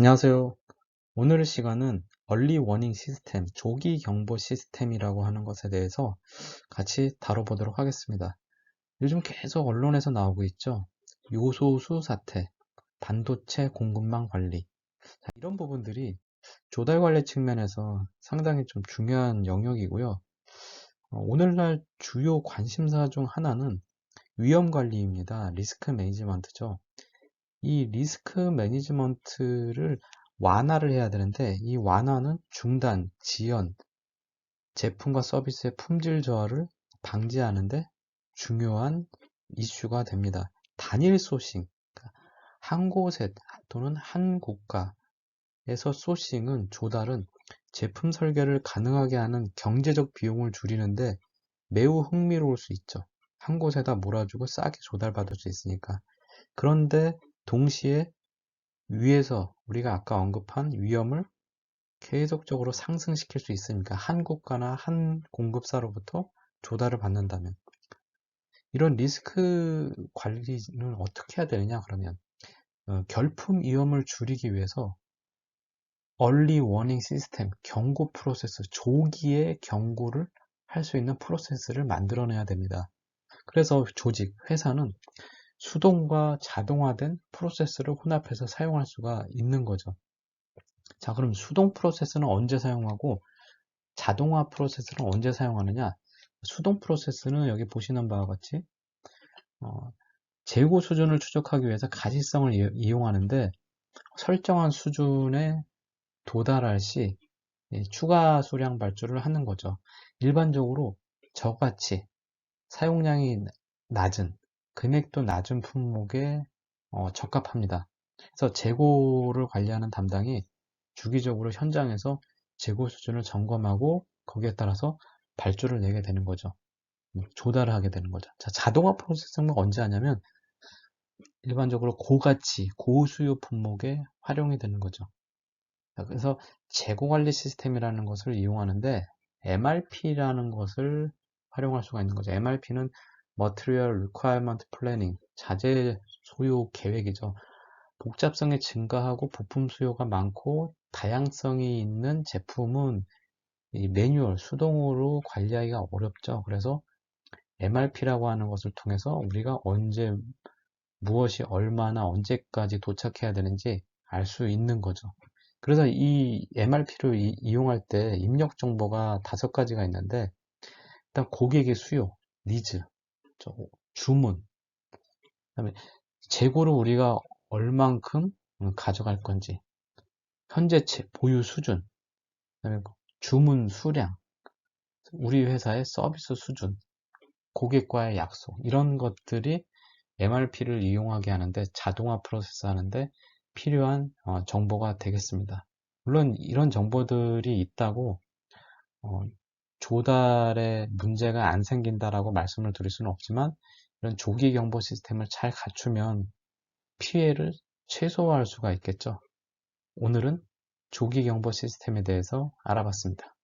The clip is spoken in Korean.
안녕하세요. 오늘 시간은 얼리 워닝 시스템, 조기 경보 시스템이라고 하는 것에 대해서 같이 다뤄보도록 하겠습니다. 요즘 계속 언론에서 나오고 있죠. 요소수 사태, 반도체 공급망 관리. 자, 이런 부분들이 조달 관리 측면에서 상당히 좀 중요한 영역이고요. 어, 오늘날 주요 관심사 중 하나는 위험 관리입니다. 리스크 매니지먼트죠. 이 리스크 매니지먼트를 완화를 해야 되는데 이 완화는 중단, 지연, 제품과 서비스의 품질 저하를 방지하는데 중요한 이슈가 됩니다. 단일 소싱, 그러니까 한 곳에 또는 한 국가에서 소싱은 조달은 제품 설계를 가능하게 하는 경제적 비용을 줄이는데 매우 흥미로울 수 있죠. 한 곳에다 몰아주고 싸게 조달받을 수 있으니까. 그런데 동시에 위에서 우리가 아까 언급한 위험을 계속적으로 상승시킬 수 있으니까 한 국가나 한 공급사로부터 조달을 받는다면 이런 리스크 관리는 어떻게 해야 되느냐 그러면 어, 결품 위험을 줄이기 위해서 얼리 워닝 시스템 경고 프로세스 조기에 경고를 할 수 있는 프로세스를 만들어내야 됩니다. 그래서 조직, 회사는 수동과 자동화된 프로세스를 혼합해서 사용할 수가 있는 거죠. 자, 그럼 수동 프로세스는 언제 사용하고 자동화 프로세스는 언제 사용하느냐? 수동 프로세스는 여기 보시는 바와 같이 어, 재고 수준을 추적하기 위해서 가시성을 이용하는데 설정한 수준에 도달할 시 추가 수량 발주를 하는 거죠. 일반적으로 저같이 사용량이 낮은 금액도 낮은 품목에 어, 적합합니다. 그래서 재고를 관리하는 담당이 주기적으로 현장에서 재고 수준을 점검하고 거기에 따라서 발주를 내게 되는 거죠. 음, 조달을 하게 되는 거죠. 자, 자동화 프로세싱은 언제 하냐면 일반적으로 고가치, 고수요 품목에 활용이 되는 거죠. 자, 그래서 재고 관리 시스템이라는 것을 이용하는데 MRP라는 것을 활용할 수가 있는 거죠. MRP는 Material Requirement Planning, 자재 소요 계획이죠. 복잡성이 증가하고 부품 수요가 많고 다양성이 있는 제품은 이 매뉴얼, 수동으로 관리하기가 어렵죠. 그래서 MRP라고 하는 것을 통해서 우리가 언제 무엇이 얼마나 언제까지 도착해야 되는지 알 수 있는 거죠. 그래서 이 MRP를 이용할 때 입력 정보가 다섯 가지가 있는데 일단 고객의 수요, 니즈, 주문, 그다음에 재고를 우리가 얼만큼 가져갈 건지, 현재채 보유 수준, 그다음에 주문 수량, 우리 회사의 서비스 수준, 고객과의 약속 이런 것들이 MRP를 이용하게 하는데 자동화 프로세스 하는데 필요한 어, 정보가 되겠습니다. 물론 이런 정보들이 있다고 어, 조달에 문제가 안 생긴다라고 말씀을 드릴 수는 없지만 이런 조기 경보 시스템을 잘 갖추면 피해를 최소화할 수가 있겠죠. 오늘은 조기 경보 시스템에 대해서 알아봤습니다.